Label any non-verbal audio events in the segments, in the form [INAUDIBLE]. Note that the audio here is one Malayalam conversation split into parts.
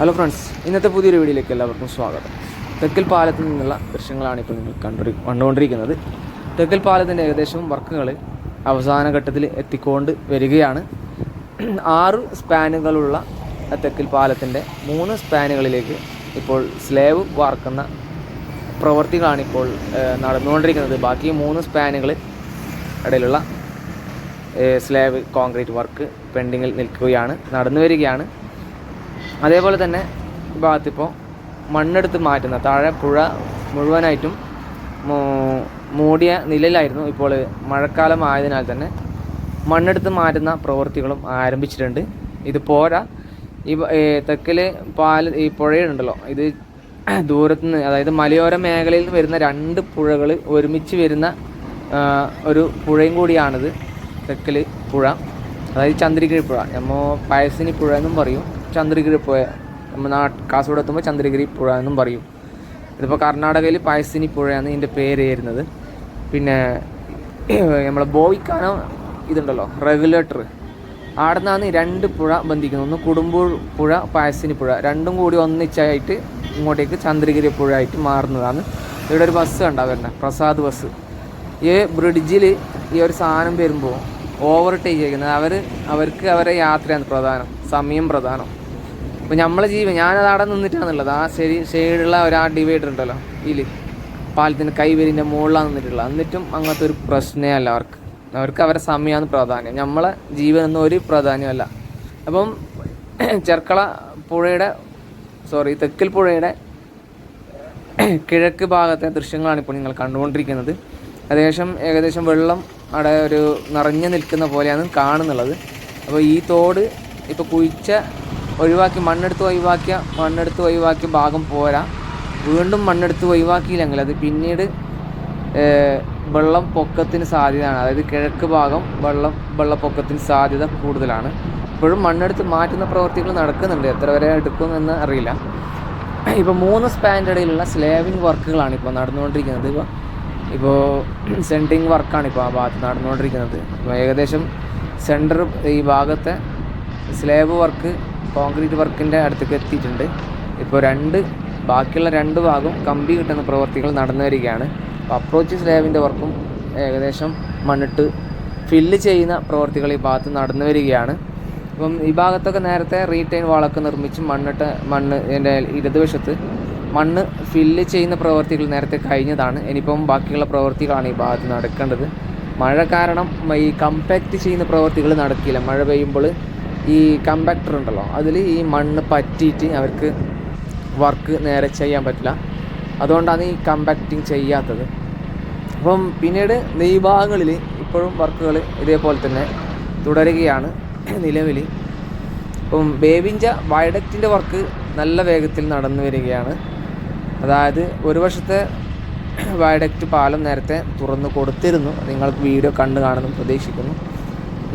ഹലോ ഫ്രണ്ട്സ് ഇന്നത്തെ പുതിയൊരു വീഡിയോയിലേക്ക് എല്ലാവർക്കും സ്വാഗതം. തെക്കൽ പാലത്തിൽ നിന്നുള്ള ദൃശ്യങ്ങളാണ് ഇപ്പോൾ നിങ്ങൾ കണ്ടു കണ്ടുകൊണ്ടിരിക്കുന്നത്. തെക്കൽ പാലത്തിന്റെ ഏകദേശം വർക്കുകൾ അവസാന ഘട്ടത്തിൽ എത്തിക്കൊണ്ട് വരികയാണ്. ആറ് സ്പാനുകളുള്ള തെക്കൽ പാലത്തിന്റെ മൂന്ന് സ്പാനുകളിലേക്ക് ഇപ്പോൾ സ്ലേവ് വാർക്കുന്ന പ്രവർത്തികളാണ് ഇപ്പോൾ നടന്നുകൊണ്ടിരിക്കുന്നത്. ബാക്കി മൂന്ന് സ്പാനുകൾ ഇടയിലുള്ള സ്ലേവ് കോൺക്രീറ്റ് വർക്ക് പെൻഡിങ്ങിൽ നിൽക്കുകയാണ് നടന്നു വരികയാണ് അതേപോലെ തന്നെ ഈ ഭാഗത്തിപ്പോൾ മണ്ണെടുത്ത് മാറ്റുന്ന താഴെ പുഴ മുഴുവനായിട്ടും മൂടിയ നിലയിലായിരുന്നു ഇപ്പോൾ മഴക്കാലം ആയതിനാൽ തന്നെ മണ്ണെടുത്ത് മാറ്റുന്ന പ്രവൃത്തികളും ആരംഭിച്ചിട്ടുണ്ട്. ഇത് പോരാ. ഈ തെക്കിൽ പാൽ ഈ പുഴയുണ്ടല്ലോ ഇത് ദൂരത്തു നിന്ന് അതായത് മലയോര മേഖലയിൽ നിന്ന് വരുന്ന രണ്ട് പുഴകൾ ഒരുമിച്ച് വരുന്ന ഒരു പുഴയും കൂടിയാണിത്. തെക്കിൽ പുഴ. അതായത് ചന്ദ്രഗിരി പുഴ. നമ്മൾ പയസിനി പുഴ എന്നും പറയും. ചന്ദ്രഗിരി പുഴ നമ്മൾ നാ കാസർഗോഡ് എത്തുമ്പോൾ ചന്ദ്രഗിരി പുഴ എന്നും പറയും. ഇതിപ്പോൾ കർണാടകയിൽ പായസിനി പുഴയാണ് ഇതിന്റെ പേര് വരുന്നത് പിന്നെ നമ്മളെ ബോയിക്കാനോ ഇതുണ്ടല്ലോ റെഗുലേറ്റർ. അവിടെ നിന്നാണ് രണ്ട് പുഴ ബന്ധിക്കുന്നത് ഒന്ന് കുടുംബൂർ പുഴ പായസിനി പുഴ. രണ്ടും കൂടി ഒന്നിച്ചായിട്ട് ഇങ്ങോട്ടേക്ക് ചന്ദ്രഗിരി പുഴ ആയിട്ട് മാറുന്നതാണ്. ഇവിടെ ഒരു ബസ് കണ്ടാ തന്നെ പ്രസാദ് ബസ്. ഈ ബ്രിഡ്ജിൽ ഈ ഒരു സാധനം വരുമ്പോൾ ഓവർടേക്ക് ചെയ്യുന്നത് അവർ അവർക്ക് അവരെ യാത്രയാണ് പ്രധാനം സമയം പ്രധാനം. അപ്പോൾ നമ്മളെ ജീവൻ ഞാനത് അവിടെ നിന്നിട്ടാണുള്ളത് ആ ശരി സൈഡുള്ള ഒരു ആ ഡിവൈഡർ ഉണ്ടല്ലോ ഇതിൽ പാലത്തിന്റെ കൈവരിന്റെ മുകളിലാണ് നിന്നിട്ടുള്ളത്. എന്നിട്ടും അങ്ങനത്തെ ഒരു പ്രശ്നമേ അല്ല അവർക്ക്. അവർക്ക് അവരുടെ സമയമാണ് പ്രാധാന്യം. നമ്മളെ ജീവനൊന്നും ഒരു പ്രാധാന്യമല്ല. അപ്പം [CLEARS THROAT] ചെർക്കള പുഴയുടെ സോറി തെക്കൽ പുഴയുടെ [CLEARS THROAT] കിഴക്ക് ഭാഗത്തെ ദൃശ്യങ്ങളാണ് ഇപ്പോൾ നിങ്ങൾ കണ്ടുകൊണ്ടിരിക്കുന്നത്. ഏകദേശം ഏകദേശം വെള്ളം അവിടെ ഒരു നിറഞ്ഞു നിൽക്കുന്ന പോലെയാണ് കാണുന്നുള്ളത്. അപ്പോൾ ഈ തോട് ഇപ്പോൾ കുഴിച്ച ഒഴിവാക്കി മണ്ണെടുത്ത് ഒഴിവാക്കിയ മണ്ണെടുത്ത് ഒഴിവാക്കിയ ഭാഗം പോരാ. വീണ്ടും മണ്ണെടുത്ത് ഒഴിവാക്കിയില്ലെങ്കിൽ അത് പിന്നീട് വെള്ളം പൊക്കത്തിന് സാധ്യതയാണ്. അതായത് കിഴക്ക് ഭാഗം വെള്ളം വെള്ളപ്പൊക്കത്തിന് സാധ്യത കൂടുതലാണ്. ഇപ്പോഴും മണ്ണെടുത്ത് മാറ്റുന്ന പ്രവർത്തികൾ നടക്കുന്നുണ്ട്. എത്ര വരെ എടുക്കുമെന്ന് അറിയില്ല. ഇപ്പോൾ മൂന്ന് സ്പാന്റെ സ്ലേവിങ് വർക്കുകളാണ് ഇപ്പോൾ നടന്നുകൊണ്ടിരിക്കുന്നത്. ഇപ്പോൾ ഇപ്പോൾ സെന്റിങ് വർക്കാണ് ഇപ്പോൾ ആ ഭാഗത്ത് നടന്നുകൊണ്ടിരിക്കുന്നത്. ഏകദേശം സെന്റർ ഈ ഭാഗത്തെ സ്ലേബ് വർക്ക് കോൺക്രീറ്റ് വർക്കിന്റെ അടുത്തേക്ക് എത്തിയിട്ടുണ്ട്. ഇപ്പോൾ രണ്ട് ബാക്കിയുള്ള രണ്ട് ഭാഗം കമ്പി കിട്ടുന്ന പ്രവർത്തികൾ നടന്നു വരികയാണ്. അപ്പോൾ അപ്രോച്ച് സ്ലാബിന്റെ വർക്കും ഏകദേശം മണ്ണിട്ട് ഫില്ല് ചെയ്യുന്ന പ്രവർത്തികൾ ഈ ഭാഗത്ത് നടന്നു വരികയാണ്. അപ്പം ഈ ഭാഗത്തൊക്കെ നേരത്തെ റീറ്റെയിൻ വാളൊക്കെ നിർമ്മിച്ച് മണ്ണിട്ട് മണ്ണ് എന്റെ ഇടതുവശത്ത് മണ്ണ് ഫില്ല് ചെയ്യുന്ന പ്രവർത്തികൾ നേരത്തെ കഴിഞ്ഞതാണ്. ഇനിയിപ്പം ബാക്കിയുള്ള പ്രവർത്തികളാണ് ഈ ഭാഗത്ത് നടക്കേണ്ടത്. മഴ കാരണം ഈ കമ്പാക്റ്റ് ചെയ്യുന്ന പ്രവർത്തികൾ നടക്കില്ല. മഴ പെയ്യുമ്പോൾ ഈ കമ്പാക്ടർ ഉണ്ടല്ലോ അതിൽ ഈ മണ്ണ് പറ്റിയിട്ട് അവർക്ക് വർക്ക് നേരെ ചെയ്യാൻ പറ്റില്ല. അതുകൊണ്ടാണ് ഈ കമ്പാക്റ്റിങ് ചെയ്യാത്തത്. അപ്പം പിന്നീട് നെയ്ഭാഗങ്ങളിൽ ഭാഗങ്ങളിൽ ഇപ്പോഴും വർക്കുകൾ ഇതേപോലെ തന്നെ തുടരുകയാണ് നിലവിൽ ഇപ്പം ബേബിഞ്ച വയഡക്റ്റിന്റെ വർക്ക് നല്ല വേഗത്തിൽ നടന്നു വരികയാണ്. അതായത് ഒരു വർഷത്തെ വയഡക്റ്റ് പാലം നേരത്തെ തുറന്നു കൊടുത്തിരുന്നു. നിങ്ങൾക്ക് വീഡിയോ കണ്ടു കാണുന്നു പ്രതീക്ഷിക്കുന്നു.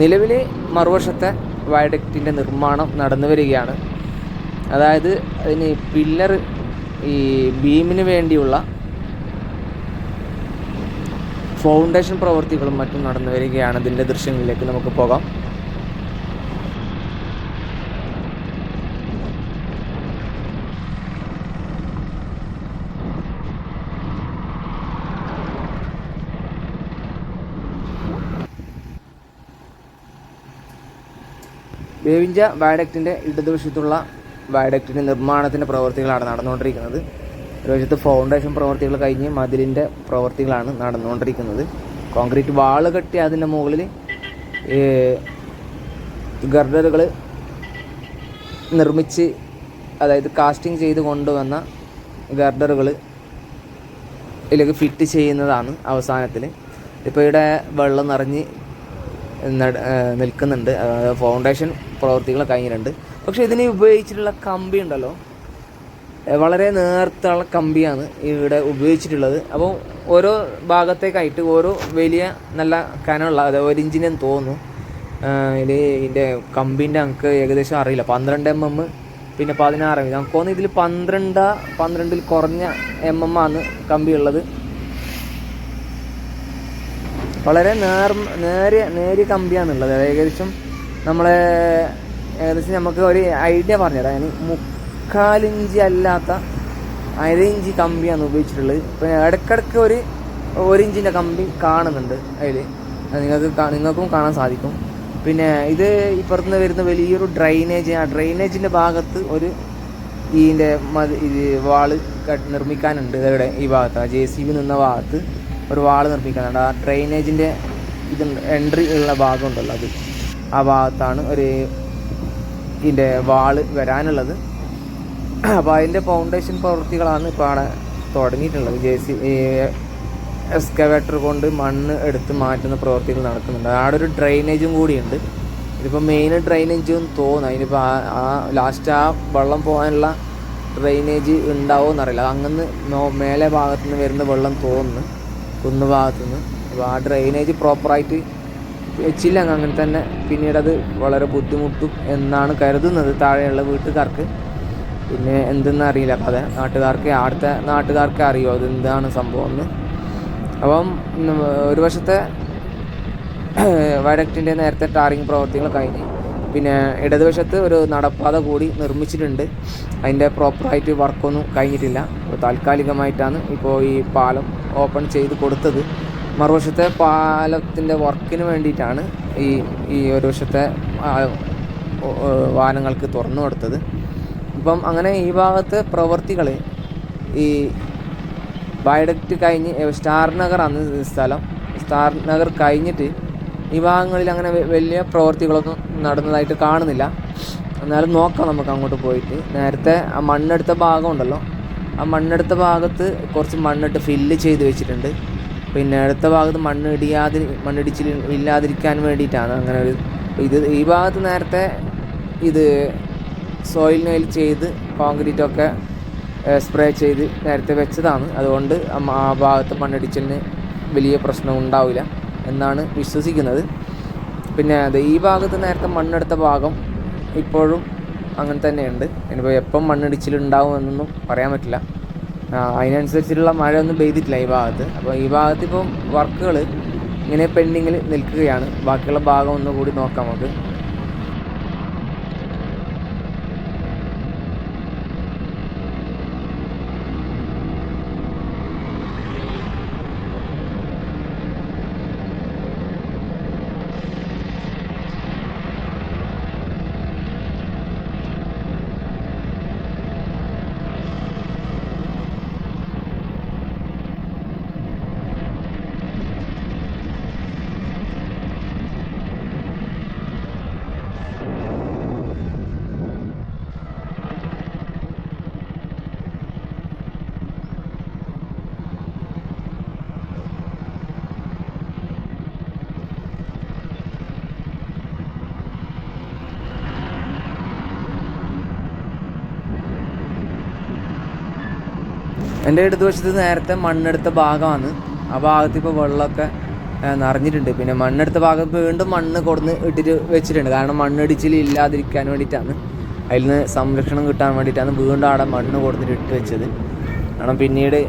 നിലവിൽ മറുവശത്തെ വയഡക്റ്റിന്റെ നിർമ്മാണം നടന്നു വരികയാണ്. അതായത് അതിന് പില്ലർ ഈ ബീമിന് വേണ്ടിയുള്ള ഫൗണ്ടേഷൻ പ്രവൃത്തികളും മറ്റും നടന്നു വരികയാണ്. ഇതിന്റെ ദൃശ്യങ്ങളിലേക്ക് നമുക്ക് പോകാം. വേവിഞ്ച വയഡക്റ്റിന്റെ ഇടതുവശത്തുള്ള വയഡക്റ്റിന്റെ നിർമ്മാണത്തിന്റെ പ്രവൃത്തികളാണ് നടന്നുകൊണ്ടിരിക്കുന്നത്. ഒരു വശത്ത് ഫൗണ്ടേഷൻ പ്രവൃത്തികൾ കഴിഞ്ഞ് മതിലിന്റെ പ്രവൃത്തികളാണ് നടന്നുകൊണ്ടിരിക്കുന്നത്. കോൺക്രീറ്റ് വാൾ കെട്ടി അതിന്റെ മുകളിൽ ഗർഡറുകൾ നിർമ്മിച്ച് അതായത് കാസ്റ്റിംഗ് ചെയ്ത് കൊണ്ടുവന്ന ഗർഡറുകൾ ഇതിലേക്ക് ഫിറ്റ് ചെയ്യുന്നതാണ് അവസാനത്തിൽ ഇപ്പോൾ ഇവിടെ വെള്ളം നിറഞ്ഞ് നിൽക്കുന്നുണ്ട്. ഫൗണ്ടേഷൻ പ്രവൃത്തികൾ കഴിഞ്ഞിട്ടുണ്ട്. പക്ഷേ ഇതിന് ഉപയോഗിച്ചിട്ടുള്ള കമ്പി ഉണ്ടല്ലോ. വളരെ നേർത്തുള്ള കമ്പിയാണ് ഇവിടെ ഉപയോഗിച്ചിട്ടുള്ളത്. അപ്പോൾ ഓരോ ഭാഗത്തേക്കായിട്ട് ഓരോ വലിയ നല്ല കനമുള്ള അതായത് ഒരു ഇഞ്ചിനെന്ന് തോന്നുന്നു ഇതിൽ ഇതിന്റെ കമ്പിന്റെ നമുക്ക് ഏകദേശം അറിയില്ല. പന്ത്രണ്ട് എം എം പിന്നെ പതിനാറ് എം നമുക്ക് തോന്നുന്നു ഇതിൽ പന്ത്രണ്ട് പന്ത്രണ്ടിൽ കുറഞ്ഞ എം എം ആണ് കമ്പി ഉള്ളത് വളരെ നേർ നേരിയ നേരിയ കമ്പിയാണുള്ളത്. ഏകദേശം നമ്മളെ ഏകദേശം നമുക്ക് ഒരു ഐഡിയ പറഞ്ഞുതരാം. അതിന് മുക്കാലിഞ്ചി അല്ലാത്ത അര ഇഞ്ചി കമ്പിയാണ് ഉപയോഗിച്ചിട്ടുള്ളത്. ഇപ്പം ഇടയ്ക്കിടയ്ക്ക് ഒരു ഒരു ഇഞ്ചിന്റെ കമ്പി കാണുന്നുണ്ട് അതിൽ നിങ്ങൾക്ക് നിങ്ങൾക്കും കാണാൻ സാധിക്കും. പിന്നെ ഇത് ഇപ്പുറത്തുനിന്ന് വരുന്ന വലിയൊരു ഡ്രൈനേജ് ആ ഡ്രൈനേജിന്റെ ഭാഗത്ത് ഒരു ഇതിന്റെ മതി ഇത് വാൾ നിർമ്മിക്കാനുണ്ട്. ഇവിടെ ഈ ഭാഗത്ത് ജെ സി ബി നിന്ന ഭാഗത്ത്. ഒരു വാൾ നിർമ്മിക്കാനുണ്ട് ആ ഡ്രെയിനേജിന്റെ ഇത് എൻട്രി ഉള്ള ഭാഗമുണ്ടല്ലോ അത്. ആ ഭാഗത്താണ് ഒരു ഇതിന്റെ വാൾ വരാനുള്ളത്. അപ്പോൾ അതിന്റെ ഫൗണ്ടേഷൻ പ്രവൃത്തികളാണ് ഇപ്പോൾ അവിടെ തുടങ്ങിയിട്ടുള്ളത്. ജെ സി എക്സ്കവേറ്റർ കൊണ്ട് മണ്ണ് എടുത്ത് മാറ്റുന്ന പ്രവൃത്തികൾ നടക്കുന്നുണ്ട്. അവിടെ ഒരു ഡ്രെയിനേജും കൂടിയുണ്ട്. ഇതിപ്പോൾ മെയിൻ ഡ്രെയിനേജും തോന്നുന്നു. അതിനിപ്പോൾ ആ ആ ലാസ്റ്റ് ആ വെള്ളം പോകാനുള്ള ഡ്രെയിനേജ് ഉണ്ടാവുമോ എന്നറിയില്ല. അങ്ങനെ മേലെ ഭാഗത്തുനിന്ന് വരുന്ന വെള്ളം തോന്നുന്നു. കുന്ന് ഭാഗത്തു നിന്ന് അപ്പോൾ ആ ഡ്രെയിനേജ് പ്രോപ്പറായിട്ട് വെച്ചില്ല. അങ്ങനെ തന്നെ പിന്നീട് അത് വളരെ ബുദ്ധിമുട്ടും എന്നാണ് കരുതുന്നത് താഴെയുള്ള വീട്ടുകാർക്ക്. പിന്നെ എന്തെന്ന് അറിയില്ല. അപ്പോൾ അതെ നാട്ടുകാർക്ക് അവിടുത്തെ നാട്ടുകാർക്ക് അറിയോ അതെന്താണ് സംഭവം എന്ന് അപ്പം ഒരു വശത്തെ [CLEARS THROAT] വയഡക്റ്റിന്റെ നേരത്തെ ടാറിങ് പ്രവർത്തികൾ കഴിഞ്ഞ് പിന്നെ ഇടതുവശത്ത് ഒരു നടപ്പാത കൂടി നിർമ്മിച്ചിട്ടുണ്ട്. അതിന്റെ പ്രോപ്പറായിട്ട് വർക്കൊന്നും കഴിഞ്ഞിട്ടില്ല. അപ്പോൾ താൽക്കാലികമായിട്ടാണ് ഇപ്പോൾ ഈ പാലം ഓപ്പൺ ചെയ്ത് കൊടുത്തത്. മറുവശത്തെ പാലത്തിന്റെ വർക്കിന് വേണ്ടിയിട്ടാണ് ഈ ഈ ഒരു വശത്തെ വാഹനങ്ങൾക്ക് തുറന്നു കൊടുത്തത്. ഇപ്പം അങ്ങനെ ഈ ഭാഗത്തെ പ്രവൃത്തികൾ ഈ വയഡക്റ്റ് കഴിഞ്ഞ് സ്റ്റാർ നഗർ അന്ന് സ്ഥലം സ്റ്റാർ നഗർ കഴിഞ്ഞിട്ട് ഈ ഭാഗങ്ങളിൽ അങ്ങനെ വലിയ പ്രവൃത്തികളൊന്നും നടന്നതായിട്ട് കാണുന്നില്ല. എന്നാലും നോക്കാം നമുക്ക് അങ്ങോട്ട് പോയിട്ട്. നേരത്തെ ആ മണ്ണെടുത്ത ഭാഗം ഉണ്ടല്ലോ ആ മണ്ണെടുത്ത ഭാഗത്ത് കുറച്ച് മണ്ണിട്ട് ഫില്ല് ചെയ്ത് വെച്ചിട്ടുണ്ട്. പിന്നെ അടുത്ത ഭാഗത്ത് മണ്ണ് ഇടിയാതി മണ്ണിടിച്ചിൽ ഇല്ലാതിരിക്കാൻ വേണ്ടിയിട്ടാണ് അങ്ങനെ ഒരു ഇത്. ഈ ഭാഗത്ത് നേരത്തെ ഇത് സോയിൽ നെയിൽ ചെയ്ത് കോൺക്രീറ്റൊക്കെ സ്പ്രേ ചെയ്ത് നേരത്തെ വെച്ചതാണ്. അതുകൊണ്ട് ആ ഭാഗത്ത് മണ്ണിടിച്ചിലിന് വലിയ പ്രശ്നം ഉണ്ടാവില്ല എന്നാണ് വിശ്വസിക്കുന്നത്. പിന്നെ അത് ഈ ഭാഗത്ത് നേരത്തെ മണ്ണെടുത്ത ഭാഗം ഇപ്പോഴും അങ്ങനെ തന്നെയുണ്ട്. ഇനിയിപ്പോൾ എപ്പം മണ്ണിടിച്ചിലുണ്ടാവുമെന്നൊന്നും പറയാൻ പറ്റില്ല. അതിനനുസരിച്ചിട്ടുള്ള മഴ ഒന്നും പെയ്തിട്ടില്ല ഈ ഭാഗത്ത്. അപ്പോൾ ഈ ഭാഗത്ത് ഇപ്പം വർക്കുകൾ ഇങ്ങനെ പെൻഡിങ്ങിൽ നിൽക്കുകയാണ്. ബാക്കിയുള്ള ഭാഗം ഒന്നുകൂടി നോക്കാം നമുക്ക്. എന്റെ ഇടതുവശത്ത് നേരത്തെ മണ്ണെടുത്ത ഭാഗമാണ്. ആ ഭാഗത്ത് ഇപ്പോൾ വെള്ളമൊക്കെ നിറഞ്ഞിട്ടുണ്ട്. പിന്നെ മണ്ണെടുത്ത ഭാഗത്ത് വീണ്ടും മണ്ണ് കൊടുന്ന് ഇട്ടിട്ട് വെച്ചിട്ടുണ്ട്. കാരണം മണ്ണിടിച്ചിൽ ഇല്ലാതിരിക്കാൻ വേണ്ടിയിട്ടാണ്. അതിൽ നിന്ന് സംരക്ഷണം കിട്ടാൻ വേണ്ടിയിട്ടാണ് വീണ്ടും അവിടെ മണ്ണ് കൊടുത്തിട്ട് ഇട്ട് വെച്ചത്. കാരണം പിന്നീട്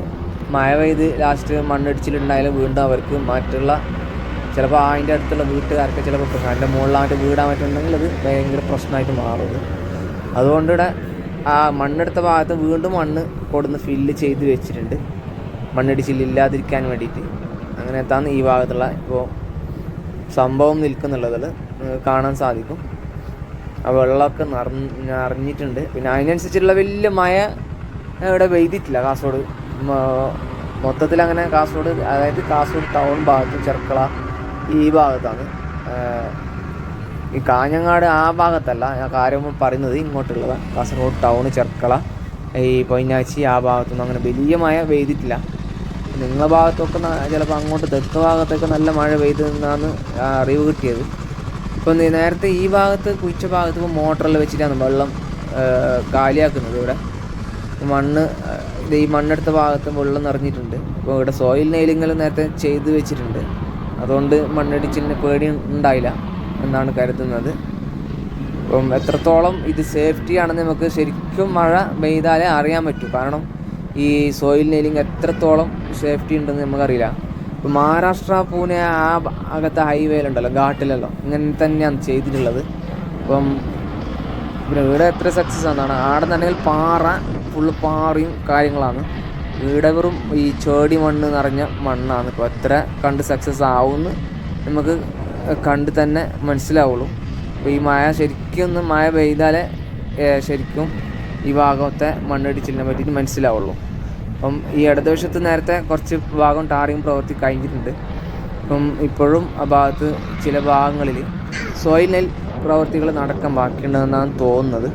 മഴ പെയ്ത് ലാസ്റ്റ് മണ്ണിടിച്ചിലുണ്ടായാലും വീണ്ടും അവർക്ക് മറ്റുള്ള ചിലപ്പോൾ അതിന്റെ അടുത്തുള്ള വീട്ടുകാർക്ക് ചിലപ്പോൾ അതിന്റെ മുകളിലായിട്ട് വീടാൻ പറ്റുന്നുണ്ടെങ്കിൽ അത് ഭയങ്കര പ്രശ്നമായിട്ട് മാറുന്നത് അതുകൊണ്ട് ഇവിടെ ആ മണ്ണെടുത്ത ഭാഗത്ത് വീണ്ടും മണ്ണ് കൊടുന്ന് ഫില്ല് ചെയ്ത് വെച്ചിട്ടുണ്ട്. മണ്ണിടിച്ചിലില്ലാതിരിക്കാൻ വേണ്ടിയിട്ട്. അങ്ങനെ എത്താന്ന് ഈ ഭാഗത്തുള്ള ഇപ്പോൾ സംഭവം നിൽക്കുന്നുള്ളതിൽ കാണാൻ സാധിക്കും. ആ വെള്ളമൊക്കെ നിറഞ്ഞ് നിറഞ്ഞിട്ടുണ്ട്. പിന്നെ അതിനനുസരിച്ചുള്ള വലിയ മഴ ഇവിടെ പെയ്തിട്ടില്ല. കാസർഗോഡ് മൊത്തത്തിൽ അങ്ങനെ കാസർഗോഡ് അതായത് കാസർഗോഡ് ടൗൺ ഭാഗത്ത് ചെർക്കള ഈ ഭാഗത്താണ്. ഈ കാഞ്ഞങ്ങാട് ആ ഭാഗത്തല്ല ഞാൻ കാര്യം പറയുന്നത് ഇങ്ങോട്ടുള്ളതാണ് കാസർഗോഡ് ടൗൺ ചെർക്കള. ഈ പൊയിനാച്ചി ആ ഭാഗത്തൊന്നും അങ്ങനെ വലിയ മഴ പെയ്തിട്ടില്ല. നിങ്ങളെ ഭാഗത്തൊക്കെ ചിലപ്പോൾ അങ്ങോട്ട് തെക്ക് ഭാഗത്തൊക്കെ നല്ല മഴ പെയ്തെന്നാണ് അറിവ് കിട്ടിയത്. ഇപ്പം നേരത്തെ ഈ ഭാഗത്ത് കുഴിച്ച ഭാഗത്ത് ഇപ്പോൾ മോട്ടറിൽ വെച്ചിട്ടാണ് വെള്ളം കാലിയാക്കുന്നത് ഇവിടെ. മണ്ണ് ഈ മണ്ണെടുത്ത ഭാഗത്ത് വെള്ളം നിറഞ്ഞിട്ടുണ്ട്. അപ്പോൾ ഇവിടെ സോയിൽ നെയിലിങ്ങൾ നേരത്തെ ചെയ്ത് വെച്ചിട്ടുണ്ട്. അതുകൊണ്ട് മണ്ണിടിച്ചിലിന് പേടി ഉണ്ടായില്ല. എന്നാണ് കരുതുന്നത്. അപ്പം എത്രത്തോളം ഇത് സേഫ്റ്റി ആണെന്ന് നമുക്ക് ശരിക്കും മഴ പെയ്താലേ അറിയാൻ പറ്റൂ. കാരണം ഈ സോയിൽ നെയിലിംഗ് എത്രത്തോളം സേഫ്റ്റി ഉണ്ടെന്ന് നമുക്കറിയില്ല. ഇപ്പം മഹാരാഷ്ട്ര പൂനെ ആ അകത്തെ ഹൈവേയിലുണ്ടല്ലോ ഘാട്ടിലല്ലോ. ഇങ്ങനെ തന്നെയാണ് ചെയ്തിട്ടുള്ളത്. അപ്പം പിന്നെ വീട് എത്ര സക്സസ് ആണെന്നാണ് ആടെ നിന്നുണ്ടെങ്കിൽ പാറ ഫുള്ള് പാറയും കാര്യങ്ങളാണ്. വീട് വെറും ഈ ചേടി മണ്ണ് നിറഞ്ഞ മണ്ണാണ്. ഇപ്പോൾ എത്ര കണ്ട് സക്സസ് ആവുമെന്ന് നമുക്ക് കണ്ട് തന്നെ മനസ്സിലാവുള്ളൂ. അപ്പോൾ ഈ മഴ ശരിക്കും ഒന്ന് മഴ പെയ്താലേ ശരിക്കും ഈ ഭാഗത്തെ മണ്ണിടിച്ചിലിനെ പറ്റിയിട്ട് മനസ്സിലാവുള്ളൂ. അപ്പം ഈ ഇടതുവശത്ത് നേരത്തെ കുറച്ച് ഭാഗം ടാറിയും പ്രവൃത്തി കഴിഞ്ഞിട്ടുണ്ട്. അപ്പം ഇപ്പോഴും ആ ഭാഗത്ത് ചില ഭാഗങ്ങളിൽ സോയിൽ നെൽ പ്രവൃത്തികൾ നടക്കാൻ ബാക്കിയുണ്ടെന്നാണ് തോന്നുന്നത്.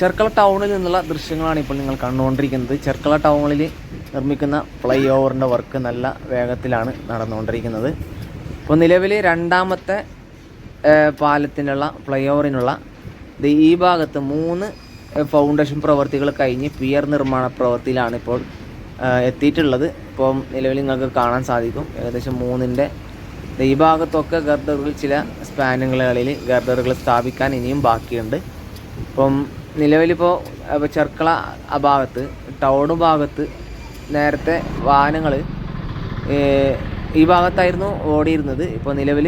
ചെർക്കള ടൗണിൽ നിന്നുള്ള ദൃശ്യങ്ങളാണ് ഇപ്പോൾ നിങ്ങൾ കണ്ടുകൊണ്ടിരിക്കുന്നത്. ചെർക്കള ടൗണിൽ നിർമ്മിക്കുന്ന ഫ്ലൈ ഓവറിന്റെ വർക്ക് നല്ല വേഗത്തിലാണ് നടന്നുകൊണ്ടിരിക്കുന്നത്. ഇപ്പോൾ നിലവിൽ രണ്ടാമത്തെ പാലത്തിനുള്ള ഫ്ലൈ ഓവറിനുള്ള ഈ ഭാഗത്ത് മൂന്ന് ഫൗണ്ടേഷൻ പ്രവർത്തികൾ കഴിഞ്ഞ് പിയർ നിർമ്മാണ പ്രവൃത്തിയിലാണ് ഇപ്പോൾ എത്തിയിട്ടുള്ളത്. ഇപ്പോൾ നിലവിൽ നിങ്ങൾക്ക് കാണാൻ സാധിക്കും. ഏകദേശം മൂന്നിന്റെ ഈ ഭാഗത്തൊക്കെ ഗർഡറുകൾ ചില സ്പാനുകളിൽ ഗർഡറുകൾ സ്ഥാപിക്കാൻ ഇനിയും ബാക്കിയുണ്ട്. ഇപ്പം നിലവിലിപ്പോൾ ചെർക്കള ഭാഗത്ത് ടൗൺ ഭാഗത്ത് നേരത്തെ വാഹനങ്ങൾ ഈ ഭാഗത്തായിരുന്നു ഓടിയിരുന്നത്. ഇപ്പോൾ നിലവിൽ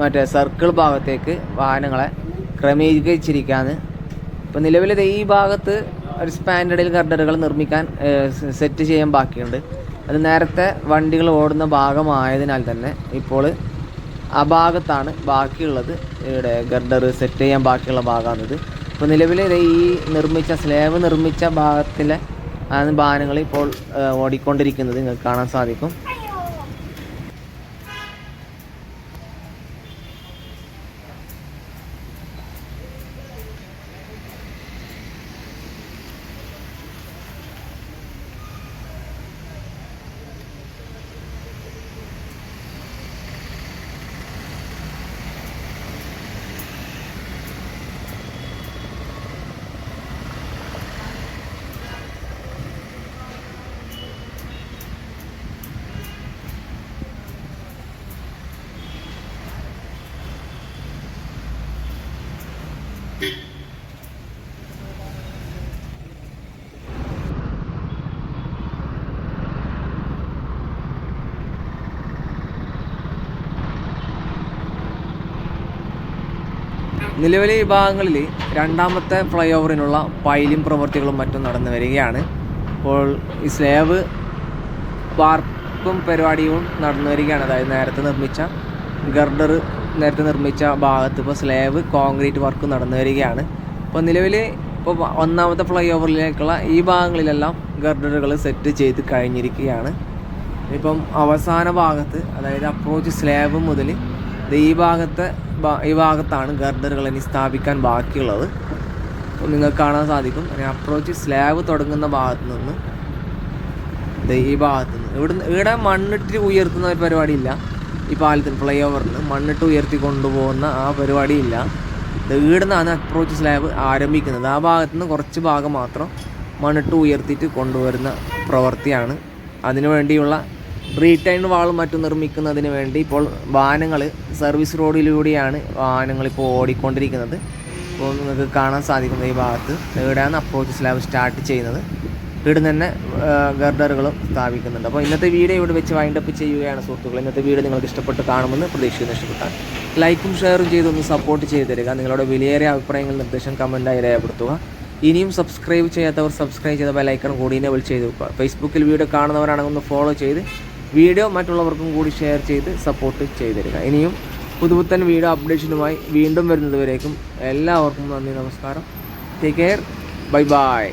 മറ്റേ സർക്കിൾ ഭാഗത്തേക്ക് വാഹനങ്ങളെ ക്രമീകരിച്ചിരിക്കുകയാണ് ഇപ്പോൾ നിലവിൽ ഈ ഭാഗത്ത് ഒരു സ്പാൻഡേർഡിൽ ഗർഡറുകൾ നിർമ്മിക്കാൻ സെറ്റ് ചെയ്യാൻ ബാക്കിയുണ്ട്. അത് നേരത്തെ വണ്ടികൾ ഓടുന്ന ഭാഗമായതിനാൽ തന്നെ ഇപ്പോൾ ആ ഭാഗത്താണ് ബാക്കിയുള്ളത്. ഇവിടെ ഗർഡർ സെറ്റ് ചെയ്യാൻ ബാക്കിയുള്ള ഭാഗമാണിത്. ഇപ്പോൾ നിലവിൽ ഈ നിർമ്മിച്ച സ്ലേവ് നിർമ്മിച്ച ഭാഗത്തിലെ ആണ് വാഹനങ്ങൾ ഇപ്പോൾ ഓടിക്കൊണ്ടിരിക്കുന്നത് നിങ്ങൾക്ക് കാണാൻ സാധിക്കും. നിലവിലെ വിഭാഗങ്ങളിൽ രണ്ടാമത്തെ ഫ്ലൈ ഓവറിനുള്ള പൈലിംഗ് പ്രവൃത്തികളും മറ്റും നടന്നു വരികയാണ്. അപ്പോൾ ഈ സ്ലേവ് വാർപ്പും പരിപാടിയും നടന്നു വരികയാണ്. അതായത് നേരത്തെ നിർമ്മിച്ച ഗർഡർ നേരത്തെ നിർമ്മിച്ച ഭാഗത്ത് ഇപ്പോൾ സ്ലാബ് കോൺക്രീറ്റ് വർക്ക് നടന്നു വരികയാണ്. ഇപ്പോൾ നിലവിൽ ഇപ്പോൾ ഒന്നാമത്തെ ഫ്ലൈ ഓവറിലേക്കുള്ള ഈ ഭാഗങ്ങളിലെല്ലാം ഗർഡറുകൾ സെറ്റ് ചെയ്ത് കഴിഞ്ഞിരിക്കുകയാണ്. ഇപ്പം അവസാന ഭാഗത്ത് അതായത് അപ്രോച്ച് സ്ലാബ് മുതൽ ഈ ഭാഗത്തെ ഈ ഭാഗത്താണ് ഗർഡറുകൾ ഇനി സ്ഥാപിക്കാൻ ബാക്കിയുള്ളത്. അപ്പോൾ നിങ്ങൾക്ക് കാണാൻ സാധിക്കും അപ്രോച്ച് സ്ലാബ് തുടങ്ങുന്ന ഭാഗത്ത് നിന്ന് ഈ ഭാഗത്ത് നിന്ന്. ഇവിടുന്ന് ഇവിടെ മണ്ണിട്ട് ഉയർത്തുന്ന പരിപാടിയില്ല. ഈ പാലത്തിൽ ഫ്ലൈ ഓവറിൽ മണ്ണിട്ട് ഉയർത്തി കൊണ്ടുപോകുന്ന ആ പരിപാടിയില്ല. ദേ ഇവിടുന്നാണ് അപ്രോച്ച് സ്ലാബ് ആരംഭിക്കുന്നത്. ആ ഭാഗത്ത് നിന്ന് കുറച്ച് ഭാഗം മാത്രം മണ്ണിട്ട് ഉയർത്തിയിട്ട് കൊണ്ടുവരുന്ന പ്രവൃത്തിയാണ്. അതിനു വേണ്ടിയുള്ള റീടൈൻ വാളും മറ്റും നിർമ്മിക്കുന്നതിന് വേണ്ടി ഇപ്പോൾ വാഹനങ്ങൾ സർവീസ് റോഡിലൂടെയാണ് വാഹനങ്ങൾ ഇപ്പോൾ ഓടിക്കൊണ്ടിരിക്കുന്നത്. ഇപ്പോൾ നിങ്ങൾക്ക് കാണാൻ സാധിക്കുന്ന ഈ ഭാഗത്ത് ഇവിടെയാണ് അപ്രോച്ച് സ്ലാബ് സ്റ്റാർട്ട് ചെയ്യുന്നത്. ഇവിടെ തന്നെ ഗർഡറുകളും സ്ഥാപിക്കുന്നുണ്ട്. അപ്പോൾ ഇന്നത്തെ വീഡിയോ ഇവിടെ വെച്ച് വൈൻഡ് അപ്പ് ചെയ്യുകയാണ് സുഹൃത്തുക്കൾ ഇന്നത്തെ വീഡിയോ നിങ്ങൾക്ക് ഇഷ്ടപ്പെട്ട് കാണുമെന്ന് പ്രതീക്ഷിക്കുന്നു. ഇഷ്ടപ്പെട്ടാൽ ലൈക്കും ഷെയറും ചെയ്തൊന്ന് സപ്പോർട്ട് ചെയ്ത് തരിക. നിങ്ങളുടെ വിലയേറിയ അഭിപ്രായങ്ങൾ നിർദ്ദേശം കമന്റായി രേഖപ്പെടുത്തുക. ഇനിയും സബ്സ്ക്രൈബ് ചെയ്യാത്തവർ സബ്സ്ക്രൈബ് ചെയ്ത ബെലൈക്കൺ കൂടി എനേബിൾ ചെയ്ത് വെക്കുക. ഫേസ്ബുക്കിൽ വീഡിയോ കാണുന്നവരാണെങ്കിൽ ഒന്ന് ഫോളോ ചെയ്ത് വീഡിയോ മറ്റുള്ളവർക്കും കൂടി ഷെയർ ചെയ്ത് സപ്പോർട്ട് ചെയ്ത് തരിക. ഇനിയും പുതുപുത്തൻ വീഡിയോ അപ്ഡേഷനുമായി വീണ്ടും വരുന്നതുവരേക്കും എല്ലാവർക്കും നന്ദി നമസ്കാരം. Take care bye bye